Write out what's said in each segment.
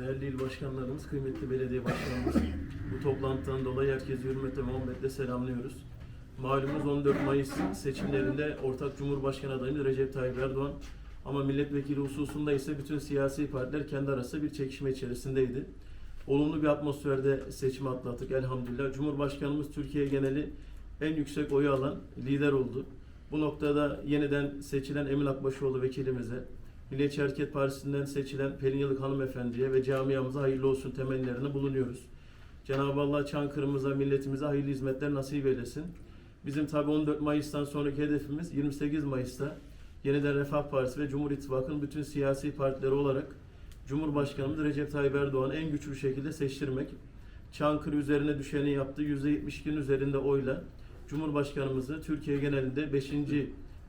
Değerli il başkanlarımız, kıymetli belediye başkanımız, bu toplantıdan dolayı herkesi hürmetle, muhabbetle selamlıyoruz. Malumunuz 14 Mayıs seçimlerinde ortak Cumhurbaşkanı adayımız Recep Tayyip Erdoğan ama milletvekili hususunda ise bütün siyasi partiler kendi arasında bir çekişme içerisindeydi. Olumlu bir atmosferde seçimi atlattık elhamdülillah. Cumhurbaşkanımız Türkiye geneli en yüksek oyu alan lider oldu. Bu noktada yeniden seçilen Emin Akbaşoğlu vekilimize, Milliyetçi Hareket Partisi'nden seçilen Pelin Yılık hanımefendiye ve camiamıza hayırlı olsun temennilerini bulunuyoruz. Cenab-ı Allah Çankırı'mıza, milletimize hayırlı hizmetler nasip eylesin. Bizim tabi 14 Mayıs'tan sonraki hedefimiz 28 Mayıs'ta yeniden Refah Partisi ve Cumhur İttifakı'nın bütün siyasi partileri olarak Cumhurbaşkanımız Recep Tayyip Erdoğan'ı en güçlü şekilde seçtirmek. Çankırı üzerine düşeni yaptı. %72'nin üzerinde oyla Cumhurbaşkanımızı Türkiye genelinde 5.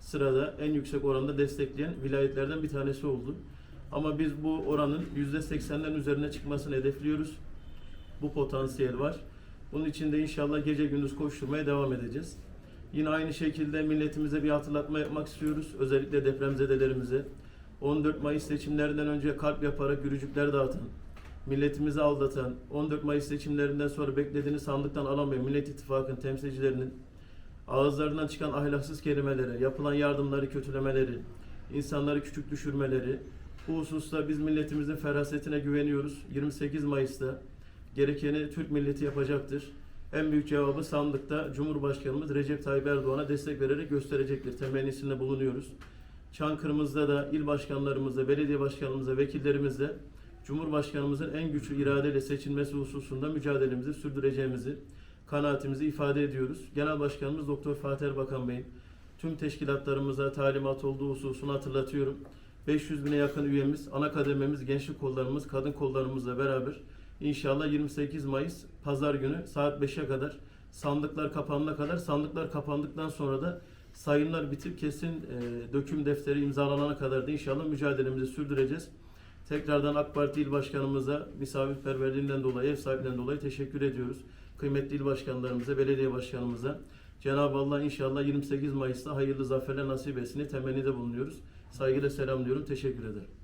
sırada en yüksek oranda destekleyen vilayetlerden bir tanesi oldu. Ama biz bu oranın %80'den üzerine çıkmasını hedefliyoruz. Bu potansiyel var. Bunun için de inşallah gece gündüz koşturmaya devam edeceğiz. Yine aynı şekilde milletimize bir hatırlatma yapmak istiyoruz. Özellikle depremzedelerimize. 14 Mayıs seçimlerinden önce kalp yaparak gürücükler dağıtan, milletimizi aldatan, 14 Mayıs seçimlerinden sonra beklediğini sandıktan alamayan Millet İttifakı'nın temsilcilerinin ağızlarından çıkan ahlaksız kelimeleri, yapılan yardımları kötülemeleri, insanları küçük düşürmeleri, bu hususta biz milletimizin ferasetine güveniyoruz. 28 Mayıs'ta gerekeni Türk milleti yapacaktır. En büyük cevabı sandıkta Cumhurbaşkanımız Recep Tayyip Erdoğan'a destek vererek gösterecektir. Temennisinde bulunuyoruz. Çankırı'mızda da il başkanlarımızla, belediye başkanımızla, vekillerimizle Cumhurbaşkanımızın en güçlü iradeyle seçilmesi hususunda mücadelemizi sürdüreceğimizi, kanaatimizi ifade ediyoruz. Genel Başkanımız Doktor Fatih Erbakan Bey'in tüm teşkilatlarımıza talimat olduğu hususunu hatırlatıyorum. 500 bine yakın üyemiz, ana kadememiz, gençlik kollarımız, kadın kollarımızla beraber inşallah 28 Mayıs Pazar günü saat 5'e kadar sandıklar kapanana kadar sandıklar kapandıktan sonra da sayımlar bitip kesin e, döküm defteri imzalanana kadar da inşallah mücadelemizi sürdüreceğiz. Tekrardan AK Parti İl Başkanımıza misafirperverliğinden dolayı, ev sahipliğinden dolayı teşekkür ediyoruz. Kıymetli il başkanlarımıza, belediye başkanımıza. Cenab-ı Allah inşallah 28 Mayıs'ta hayırlı zaferler nasip etsin temennide bulunuyoruz. Saygıyla selamlıyorum. Teşekkür ederim.